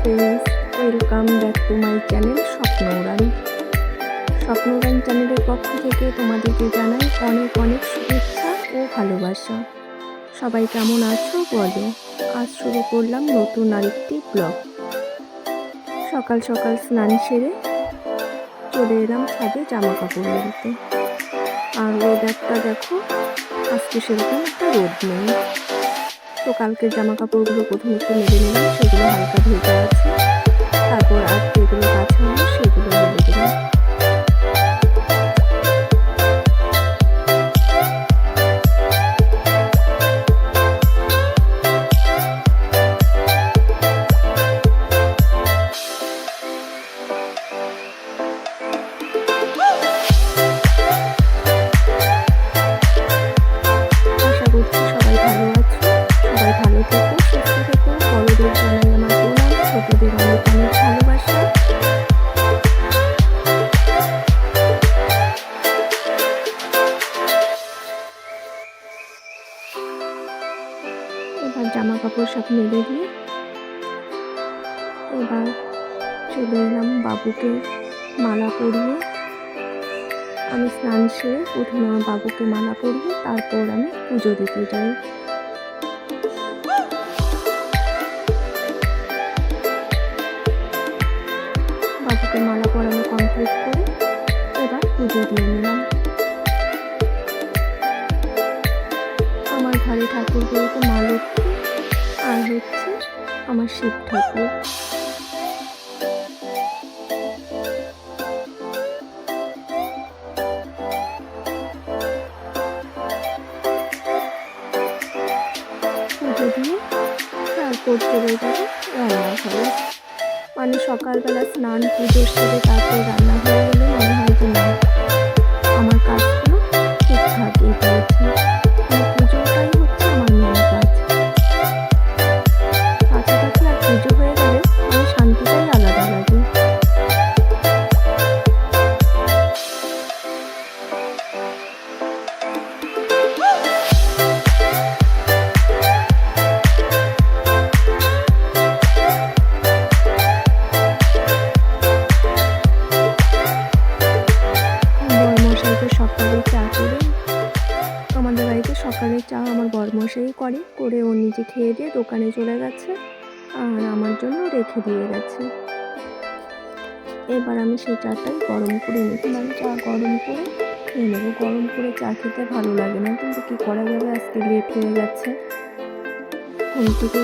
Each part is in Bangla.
Welcome back to my channel Swapna Uran Swapna উড়ান চ্যানেলের পক্ষ থেকে তোমাদেরকে জানাই অনেক অনেক শুভেচ্ছা ও ভালোবাসা। সবাই কেমন আছো বলো? আজ শুরু করলাম নতুন আরেকটি ব্লগ। সকাল সকাল স্নান সেরে চলে এলাম ছাদে জামা কাপড় মেলতে। আর ওয়েদারটা দেখো, আজকে সেরকম একটা রোদ নেই। তো কালকে জামা কাপড়গুলো প্রথমে একটু মেলে নিলাম সেগুলো হালকা ভেজা আছে। সব মেলে দিয়ে এবার চলে এলাম বাবুকে মালা পরিয়ে। আমি স্নান সেরে প্রথমে আমার বাবুকে মালা পরিয়ে তারপর আমি পুজো দিতে যাই। বাবুকে মালা পরানো কমপ্লিট করে এবার পুজো দিয়ে নিলাম। আমার ঘরে ঠাকুর বলতে মা আর হচ্ছে আমার শিব ঠাকুর। রান্নাঘরে। মানে সকালবেলা স্নান, পুজো সেরে তারপর রান্না হয়ে গেলে মনে হয় যে না, আমার কাজগুলো ঠিকঠাক এগিয়েছে করে করে ও নিজে খেয়ে দিয়ে দোকানে চলে গেছে আর আমার জন্য রেখে দিয়ে গেছে। এবার আমি সেই চাটাই গরম করে নিলাম চা গরম করে খেয়ে নেব। গরম করে চা খেতে ভালো লাগে না। কিন্তু কী করা যাবে? আজকে লেট হয়ে যাচ্ছে থেকে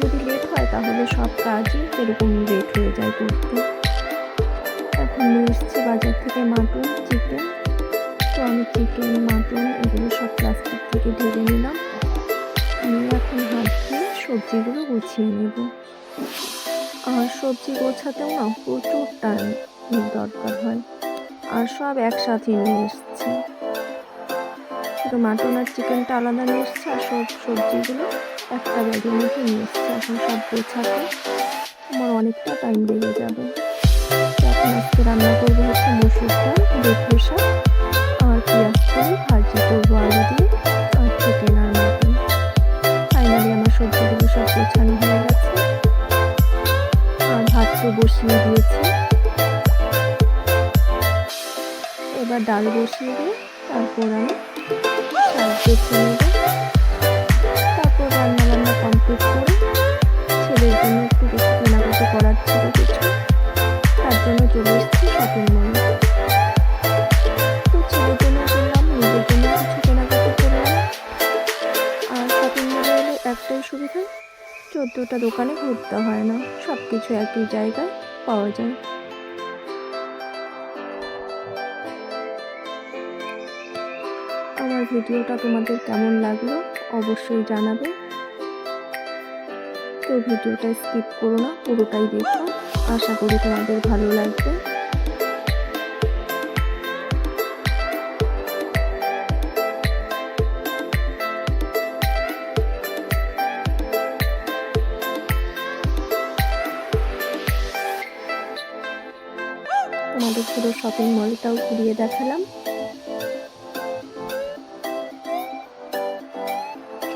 যদি লেট হয় তাহলে সব কাজই এরকম লেট হয়ে যায় করতে। এখন নিয়ে এসেছি বাজার থেকে মাটন চিকেন তো আমি চিকেন মাটন এগুলো সব প্লাস্টিক থেকে ঢেলে নিলাম। সবজিগুলো গুছিয়ে নেব। আর সবজি গোছাতেও না প্রচুর টাইম দরকার হয়। আর সব একসাথে নিয়ে এসছে। শুধু মাটন আর চিকেনটা আলাদা নিয়ে এসছে আর সব সবজিগুলো একটা ব্যাগের মধ্যে নিয়ে এসছে। এখন সব গোছাতে আমার অনেকটা টাইম লেগে যাবে। এখন আজকে রান্না করব হচ্ছে মসুর ডাল, বেগুন শাক আর পেঁয়াজ করি ভাজি করব আলু দিয়ে। এবার ডাল বসিয়ে দিয়ে তারপর আমি তারপর রান্না বান্না কমপ্লিট করে ছেলের জন্য একটু কিছু কেনাকাটা করার ছিল কিছু। তার জন্য চলে এসেছি শপিং মলে তো ছেলের জন্য করলাম নিজের জন্য কিছু কেনাকাটা করলাম। আর শপিং মলে এলে একটাই সুবিধা, চোদ্দোটা দোকানে ঘুরতে হয় না সব কিছু একই জায়গায় পাওয়া যায়। আমার ভিডিওটা তোমাদের কেমন লাগল অবশ্যই জানাবে। তো ভিডিওটা স্কিপ করো না, পুরোটাই দেখো। আশা করি তোমাদের ভালো লাগবে। তোমাদের পুরো শপিং মলটাও ঘুরিয়ে দেখালাম।